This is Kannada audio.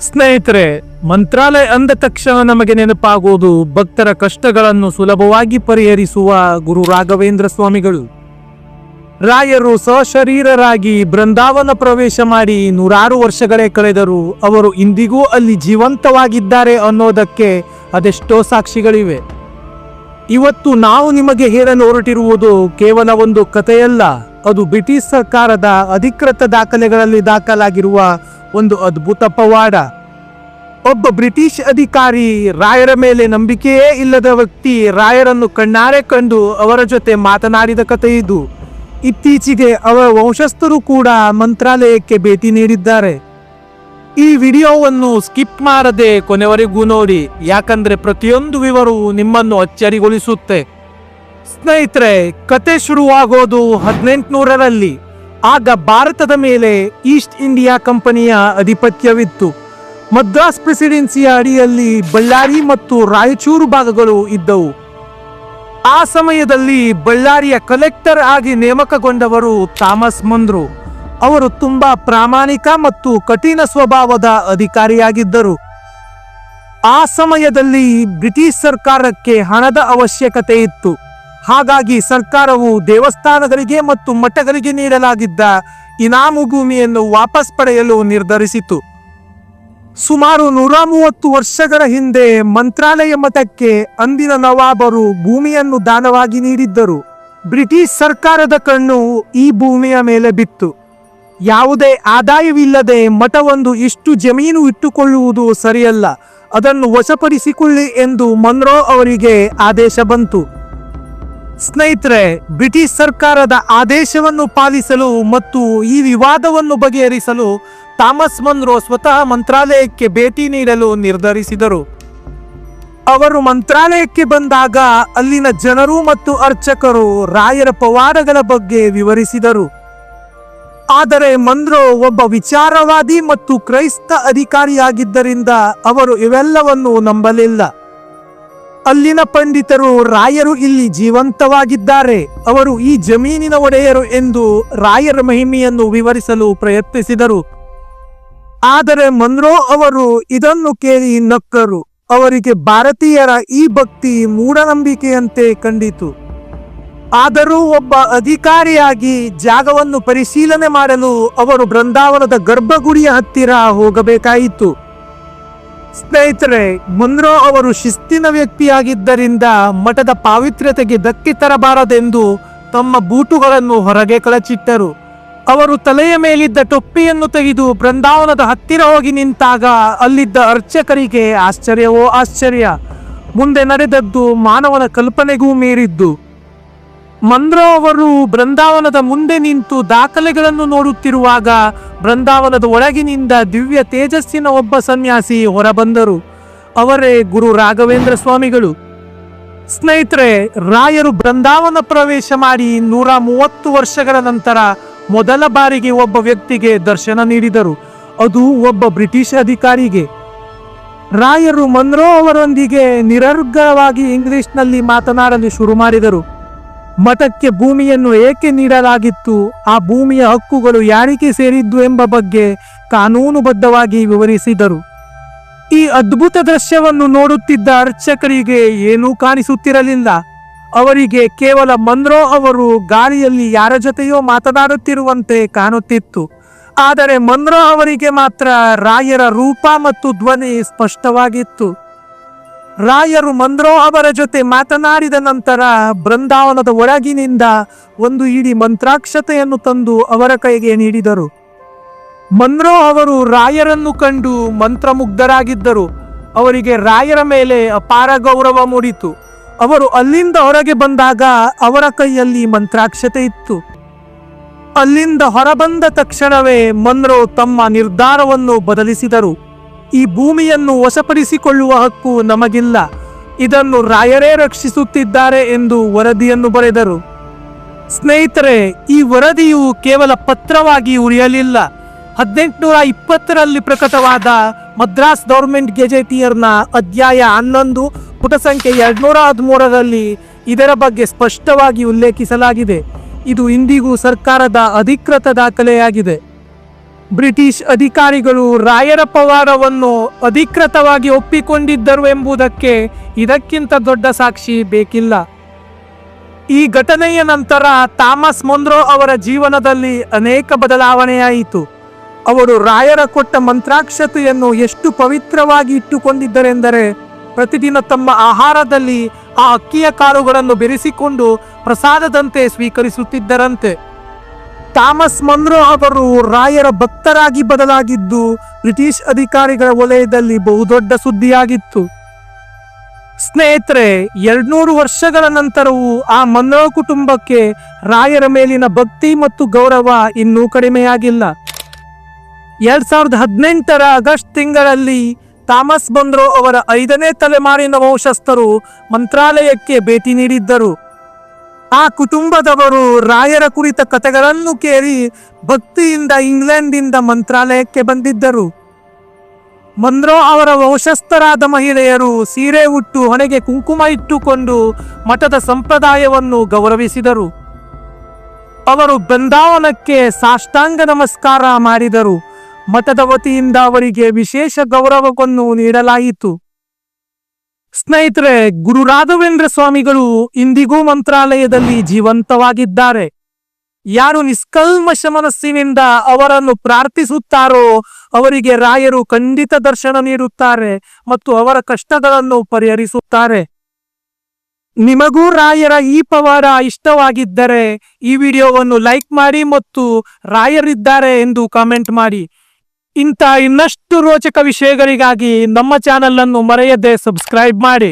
ಸ್ನೇಹಿತರೆ, ಮಂತ್ರಾಲಯ ಅಂದ ತಕ್ಷಣ ನಮಗೆ ನೆನಪಾಗುವುದು ಭಕ್ತರ ಕಷ್ಟಗಳನ್ನು ಸುಲಭವಾಗಿ ಪರಿಹರಿಸುವ ಗುರು ರಾಘವೇಂದ್ರ ಸ್ವಾಮಿಗಳು. ರಾಯರು ಸಶರೀರರಾಗಿ ಬೃಂದಾವನ ಪ್ರವೇಶ ಮಾಡಿ ನೂರಾರು ವರ್ಷಗಳೇ ಕಳೆದರು ಅವರು ಇಂದಿಗೂ ಅಲ್ಲಿ ಜೀವಂತವಾಗಿದ್ದಾರೆ ಅನ್ನೋದಕ್ಕೆ ಅದೆಷ್ಟೋ ಸಾಕ್ಷಿಗಳಿವೆ. ಇವತ್ತು ನಾವು ನಿಮಗೆ ಹೇಳಲು ಹೊರಟಿರುವುದು ಕೇವಲ ಒಂದು ಕಥೆಯಲ್ಲ, ಅದು ಬ್ರಿಟಿಷ್ ಸರ್ಕಾರದ ಅಧಿಕೃತ ದಾಖಲೆಗಳಲ್ಲಿ ದಾಖಲಾಗಿರುವ ಒಂದು ಅದ್ಭುತ ಪವಾಡ. ಒಬ್ಬ ಬ್ರಿಟಿಷ್ ಅಧಿಕಾರಿ ರಾಯರ ಮೇಲೆ ನಂಬಿಕೆಯೇ ಇಲ್ಲದ ವ್ಯಕ್ತಿ ರಾಯರನ್ನು ಕಣ್ಣಾರೆ ಕಂಡು ಅವರ ಜೊತೆ ಮಾತನಾಡಿದ ಕಥೆ ಇದು. ಇತ್ತೀಚೆಗೆ ಅವರ ವಂಶಸ್ಥರು ಕೂಡ ಮಂತ್ರಾಲಯಕ್ಕೆ ಭೇಟಿ ನೀಡಿದ್ದಾರೆ. ಈ ವಿಡಿಯೋವನ್ನು ಸ್ಕಿಪ್ ಮಾಡದೆ ಕೊನೆವರೆಗೂ ನೋಡಿ, ಯಾಕಂದ್ರೆ ಪ್ರತಿಯೊಂದು ವಿವರವು ನಿಮ್ಮನ್ನು ಅಚ್ಚರಿಗೊಳಿಸುತ್ತೆ. ಸ್ನೇಹಿತರೆ, ಕತೆ ಶುರುವಾಗೋದು ಹದಿನೆಂಟುನೂರರಲ್ಲಿ. ಆಗ ಭಾರತದ ಮೇಲೆ ಈಸ್ಟ್ ಇಂಡಿಯಾ ಕಂಪನಿಯ ಅಧಿಪತ್ಯವಿತ್ತು. ಮದ್ರಾಸ್ ಪ್ರೆಸಿಡೆನ್ಸಿಯ ಅಡಿಯಲ್ಲಿ ಬಳ್ಳಾರಿ ಮತ್ತು ರಾಯಚೂರು ಭಾಗಗಳು ಇದ್ದವು. ಆ ಸಮಯದಲ್ಲಿ ಬಳ್ಳಾರಿಯ ಕಲೆಕ್ಟರ್ ಆಗಿ ನೇಮಕಗೊಂಡವರು ಥಾಮಸ್ ಮಂದ್ರು. ಅವರು ತುಂಬಾ ಪ್ರಾಮಾಣಿಕ ಮತ್ತು ಕಠಿಣ ಸ್ವಭಾವದ ಅಧಿಕಾರಿಯಾಗಿದ್ದರು. ಆ ಸಮಯದಲ್ಲಿ ಬ್ರಿಟಿಷ್ ಸರ್ಕಾರಕ್ಕೆ ಹಣದ ಅವಶ್ಯಕತೆ ಇತ್ತು. ಹಾಗಾಗಿ ಸರ್ಕಾರವು ದೇವಸ್ಥಾನಗಳಿಗೆ ಮತ್ತು ಮಠಗಳಿಗೆ ನೀಡಲಾಗಿದ್ದ ಇನಾಮು ಭೂಮಿಯನ್ನು ವಾಪಸ್ ಪಡೆಯಲು ನಿರ್ಧರಿಸಿತು. ಸುಮಾರು ನೂರ ಮೂವತ್ತು ವರ್ಷಗಳ ಹಿಂದೆ ಮಂತ್ರಾಲಯ ಮಠಕ್ಕೆ ಅಂದಿನ ನವಾಬರು ಭೂಮಿಯನ್ನು ದಾನವಾಗಿ ನೀಡಿದ್ದರು. ಬ್ರಿಟಿಷ್ ಸರ್ಕಾರದ ಕಣ್ಣು ಈ ಭೂಮಿಯ ಮೇಲೆ ಬಿತ್ತು. ಯಾವುದೇ ಆದಾಯವಿಲ್ಲದೆ ಮಠವೊಂದು ಇಷ್ಟು ಜಮೀನು ಇಟ್ಟುಕೊಳ್ಳುವುದು ಸರಿಯಲ್ಲ. ಅದನ್ನು ವಶಪಡಿಸಿಕೊಳ್ಳಿ ಎಂದು ಮನ್ರೋ ಅವರಿಗೆ ಆದೇಶ ಬಂತು. ಸ್ನೇಹಿತರೆ, ಬ್ರಿಟಿಷ್ ಸರ್ಕಾರದ ಆದೇಶವನ್ನು ಪಾಲಿಸಲು ಮತ್ತು ಈ ವಿವಾದವನ್ನು ಬಗೆಹರಿಸಲು ಥಾಮಸ್ ಮನ್ರೋ ಸ್ವತಃ ಮಂತ್ರಾಲಯಕ್ಕೆ ಭೇಟಿ ನೀಡಲು ನಿರ್ಧರಿಸಿದರು. ಅವರು ಮಂತ್ರಾಲಯಕ್ಕೆ ಬಂದಾಗ ಅಲ್ಲಿನ ಜನರು ಮತ್ತು ಅರ್ಚಕರು ರಾಯರ ಪವಾಡಗಳ ಬಗ್ಗೆ ವಿವರಿಸಿದರು. ಆದರೆ ಮನ್ರೋ ಒಬ್ಬ ವಿಚಾರವಾದಿ ಮತ್ತು ಕ್ರೈಸ್ತ ಅಧಿಕಾರಿಯಾಗಿದ್ದರಿಂದ ಅವರು ಇವೆಲ್ಲವನ್ನು ನಂಬಲಿಲ್ಲ. ಅಲ್ಲಿನ ಪಂಡಿತರು ರಾಯರು ಇಲ್ಲಿ ಜೀವಂತವಾಗಿದ್ದಾರೆ. ಅವರು ಈ ಜಮೀನಿನ ಒಡೆಯರು ಎಂದು ರಾಯರ ಮಹಿಮೆಯನ್ನು ವಿವರಿಸಲು ಪ್ರಯತ್ನಿಸಿದರು. ಆದರೆ ಮನ್ರೋ ಅವರು ಇದನ್ನು ಕೇಳಿ ನಕ್ಕರು. ಅವರಿಗೆ ಭಾರತೀಯರ ಈ ಭಕ್ತಿ ಮೂಢನಂಬಿಕೆಯಂತೆ ಕಂಡಿತು. ಆದರೂ ಒಬ್ಬ ಅಧಿಕಾರಿಯಾಗಿ ಜಾಗವನ್ನು ಪರಿಶೀಲನೆ ಮಾಡಲು ಅವರು ಬೃಂದಾವನದ ಗರ್ಭಗುಡಿಯ ಹತ್ತಿರ ಹೋಗಬೇಕಾಯಿತು. ಸ್ನೇಹಿತರೆ, ಮುನ್ರೋ ಅವರು ಶಿಸ್ತಿನ ವ್ಯಕ್ತಿಯಾಗಿದ್ದರಿಂದ ಮಠದ ಪಾವಿತ್ರ್ಯತೆಗೆ ಧಕ್ಕೆ ತರಬಾರದೆಂದು ತಮ್ಮ ಬೂಟುಗಳನ್ನು ಹೊರಗೆ ಕಳಚಿಟ್ಟರು. ಅವರು ತಲೆಯ ಮೇಲಿದ್ದ ಟೊಪ್ಪಿಯನ್ನು ತೆಗೆದು ಬೃಂದಾವನದ ಹತ್ತಿರ ಹೋಗಿ ನಿಂತಾಗ ಅಲ್ಲಿದ್ದ ಅರ್ಚಕರಿಗೆ ಆಶ್ಚರ್ಯವೋ ಆಶ್ಚರ್ಯ. ಮುಂದೆ ನಡೆದದ್ದು ಮಾನವನ ಕಲ್ಪನೆಗೂ ಮೀರಿದ್ದು. ಮಂದ್ರೋ ಅವರು ಬೃಂದಾವನದ ಮುಂದೆ ನಿಂತು ದಾಖಲೆಗಳನ್ನು ನೋಡುತ್ತಿರುವಾಗ ಬೃಂದಾವನದ ಒಳಗಿನಿಂದ ದಿವ್ಯ ತೇಜಸ್ಸಿನ ಒಬ್ಬ ಸನ್ಯಾಸಿ ಹೊರಬಂದರು. ಅವರೇ ಗುರು ರಾಘವೇಂದ್ರ ಸ್ವಾಮಿಗಳು. ಸ್ನೇಹಿತರೆ, ರಾಯರು ಬೃಂದಾವನ ಪ್ರವೇಶ ಮಾಡಿ ನೂರ ಮೂವತ್ತು ವರ್ಷಗಳ ನಂತರ ಮೊದಲ ಬಾರಿಗೆ ಒಬ್ಬ ವ್ಯಕ್ತಿಗೆ ದರ್ಶನ ನೀಡಿದರು. ಅದು ಒಬ್ಬ ಬ್ರಿಟಿಷ್ ಅಧಿಕಾರಿಗೆ. ರಾಯರು ಮನ್ರೋ ಅವರೊಂದಿಗೆ ನಿರರ್ಗವಾಗಿ ಇಂಗ್ಲಿಷ್ನಲ್ಲಿ ಮಾತನಾಡಲು ಶುರು ಮಾಡಿದರು. ಮಠಕ್ಕೆ ಭೂಮಿಯನ್ನು ಏಕೆ ನೀಡಲಾಗಿತ್ತು? ಆ ಭೂಮಿಯ ಹಕ್ಕುಗಳು ಯಾರಿಗೆ ಸೇರಿದ್ದು ಎಂಬ ಬಗ್ಗೆ ಕಾನೂನುಬದ್ಧವಾಗಿ ವಿವರಿಸಿದರು. ಈ ಅದ್ಭುತ ದೃಶ್ಯವನ್ನು ನೋಡುತ್ತಿದ್ದ ಅರ್ಚಕರಿಗೆ ಏನೂ ಕಾಣಿಸುತ್ತಿರಲಿಲ್ಲ. ಅವರಿಗೆ ಕೇವಲ ಮನ್ರೋ ಅವರು ಗಾಳಿಯಲ್ಲಿ ಯಾರ ಜೊತೆಯೋ ಮಾತನಾಡುತ್ತಿರುವಂತೆ ಕಾಣುತ್ತಿತ್ತು. ಆದರೆ ಮನ್ರೋ ಅವರಿಗೆ ಮಾತ್ರ ರಾಯರ ರೂಪ ಮತ್ತು ಧ್ವನಿ ಸ್ಪಷ್ಟವಾಗಿತ್ತು. ರಾಯರು ಮಂದ್ರೋ ಅವರ ಜೊತೆ ಮಾತನಾಡಿದ ನಂತರ ಬೃಂದಾವನದ ಒಳಗಿನಿಂದ ಒಂದು ಇಡೀ ಮಂತ್ರಾಕ್ಷತೆಯನ್ನು ತಂದು ಅವರ ಕೈಗೆ ನೀಡಿದರು. ಮನ್ರೋ ಅವರು ರಾಯರನ್ನು ಕಂಡು ಮಂತ್ರಮುಗ್ಧರಾಗಿದ್ದರು. ಅವರಿಗೆ ರಾಯರ ಮೇಲೆ ಅಪಾರ ಗೌರವ ಮೂಡಿತು. ಅವರು ಅಲ್ಲಿಂದ ಹೊರಗೆ ಬಂದಾಗ ಅವರ ಕೈಯಲ್ಲಿ ಮಂತ್ರಾಕ್ಷತೆ ಇತ್ತು. ಅಲ್ಲಿಂದ ಹೊರಬಂದ ತಕ್ಷಣವೇ ಮನ್ರೋ ತಮ್ಮ ನಿರ್ಧಾರವನ್ನು ಬದಲಿಸಿದರು. ಈ ಭೂಮಿಯನ್ನು ವಶಪಡಿಸಿಕೊಳ್ಳುವ ಹಕ್ಕು ನಮಗಿಲ್ಲ. ಇದನ್ನು ರಾಯರೇ ರಕ್ಷಿಸುತ್ತಿದ್ದಾರೆ ಎಂದು ವರದಿಯನ್ನು ಬರೆದರು. ಸ್ನೇಹಿತರೆ, ಈ ವರದಿಯು ಕೇವಲ ಪತ್ರವಾಗಿ ಉಳಿಯಲಿಲ್ಲ. ಹದಿನೆಂಟುನೂರ ಇಪ್ಪತ್ತರಲ್ಲಿ ಪ್ರಕಟವಾದ ಮದ್ರಾಸ್ ಗೌರ್ಮೆಂಟ್ ಗೆಜೆಟಿಯರ್ನ ಅಧ್ಯಾಯ ಹನ್ನೊಂದು, ಪುಟ ಸಂಖ್ಯೆ ಎರಡ್ನೂರ ಹದಿಮೂರರಲ್ಲಿ ಇದರ ಬಗ್ಗೆ ಸ್ಪಷ್ಟವಾಗಿ ಉಲ್ಲೇಖಿಸಲಾಗಿದೆ. ಇದು ಇಂದಿಗೂ ಸರ್ಕಾರದ ಅಧಿಕೃತ ದಾಖಲೆಯಾಗಿದೆ. ಬ್ರಿಟಿಷ್ ಅಧಿಕಾರಿಗಳು ರಾಯರ ಪವಾಡವನ್ನು ಅಧಿಕೃತವಾಗಿ ಒಪ್ಪಿಕೊಂಡಿದ್ದರು ಎಂಬುದಕ್ಕೆ ಇದಕ್ಕಿಂತ ದೊಡ್ಡ ಸಾಕ್ಷಿ ಬೇಕಿಲ್ಲ. ಈ ಘಟನೆಯ ನಂತರ ಥಾಮಸ್ ಮೊಂದ್ರೋ ಅವರ ಜೀವನದಲ್ಲಿ ಅನೇಕ ಬದಲಾವಣೆಯಾಯಿತು. ಅವರು ರಾಯರ ಕೊಟ್ಟ ಮಂತ್ರಾಕ್ಷತೆಯನ್ನು ಎಷ್ಟು ಪವಿತ್ರವಾಗಿ ಇಟ್ಟುಕೊಂಡಿದ್ದರೆಂದರೆ, ಪ್ರತಿದಿನ ತಮ್ಮ ಆಹಾರದಲ್ಲಿ ಆ ಅಕ್ಕಿಯ ಕಾಳುಗಳನ್ನು ಬೆರೆಸಿಕೊಂಡು ಪ್ರಸಾದದಂತೆ ಸ್ವೀಕರಿಸುತ್ತಿದ್ದರಂತೆ. ಥಾಮಸ್ ಮನ್ರೋ ಅವರು ರಾಯರ ಭಕ್ತರಾಗಿ ಬದಲಾಗಿದ್ದು ಬ್ರಿಟಿಷ್ ಅಧಿಕಾರಿಗಳ ವಲಯದಲ್ಲಿ ಬಹುದೊಡ್ಡ ಸುದ್ದಿಯಾಗಿತ್ತು. ಸ್ನೇಹಿತರೆ, ಎರಡ್ನೂರು ವರ್ಷಗಳ ನಂತರವೂ ಆ ಮನ್ರೋ ಕುಟುಂಬಕ್ಕೆ ರಾಯರ ಮೇಲಿನ ಭಕ್ತಿ ಮತ್ತು ಗೌರವ ಇನ್ನೂ ಕಡಿಮೆಯಾಗಿಲ್ಲ. ಎರಡ್ ಸಾವಿರದ ಹದಿನೆಂಟರ ಆಗಸ್ಟ್ ತಿಂಗಳಲ್ಲಿ ಥಾಮಸ್ ಬಂದ್ರೋ ಅವರ ಐದನೇ ತಲೆಮಾರಿನ ವಂಶಸ್ಥರು ಮಂತ್ರಾಲಯಕ್ಕೆ ಭೇಟಿ ನೀಡಿದ್ದರು. ಆ ಕುಟುಂಬದವರು ರಾಯರ ಕುರಿತ ಕಥೆಗಳನ್ನು ಕೇಳಿ ಭಕ್ತಿಯಿಂದ ಇಂಗ್ಲೆಂಡಿಂದ ಮಂತ್ರಾಲಯಕ್ಕೆ ಬಂದಿದ್ದರು. ಮನ್ರೋ ಅವರ ವಂಶಸ್ಥರಾದ ಮಹಿಳೆಯರು ಸೀರೆ ಉಟ್ಟು ಹೊಣೆಗೆ ಕುಂಕುಮ ಇಟ್ಟುಕೊಂಡು ಮಠದ ಸಂಪ್ರದಾಯವನ್ನು ಗೌರವಿಸಿದರು. ಅವರು ಬೃಂದಾವನಕ್ಕೆ ಸಾಷ್ಟಾಂಗ ನಮಸ್ಕಾರ ಮಾಡಿದರು. ಮಠದ ವತಿಯಿಂದ ಅವರಿಗೆ ವಿಶೇಷ ಗೌರವವನ್ನು ನೀಡಲಾಯಿತು. ಸ್ನೇಹಿತರೆ, ಗುರು ರಾಘವೇಂದ್ರ ಸ್ವಾಮಿಗಳು ಇಂದಿಗೂ ಮಂತ್ರಾಲಯದಲ್ಲಿ ಜೀವಂತವಾಗಿದ್ದಾರೆ. ಯಾರು ನಿಷ್ಕಲ್ಮಶ ಮನಸ್ಸಿನಿಂದ ಅವರನ್ನು ಪ್ರಾರ್ಥಿಸುತ್ತಾರೋ, ಅವರಿಗೆ ರಾಯರು ಖಂಡಿತ ದರ್ಶನ ನೀಡುತ್ತಾರೆ ಮತ್ತು ಅವರ ಕಷ್ಟಗಳನ್ನು ಪರಿಹರಿಸುತ್ತಾರೆ. ನಿಮಗೂ ರಾಯರ ಈ ಪವಾರ ಇಷ್ಟವಾಗಿದ್ದರೆ, ಈ ವಿಡಿಯೋವನ್ನು ಲೈಕ್ ಮಾಡಿ ಮತ್ತು ರಾಯರಿದ್ದಾರೆ ಎಂದು ಕಾಮೆಂಟ್ ಮಾಡಿ. ಇಂಥ ಇನ್ನಷ್ಟು ರೋಚಕ ವಿಷಯಗಳಿಗಾಗಿ ನಮ್ಮ ಚಾನಲ್ ಅನ್ನು ಮರೆಯದೆ ಸಬ್ಸ್ಕ್ರೈಬ್ ಮಾಡಿ.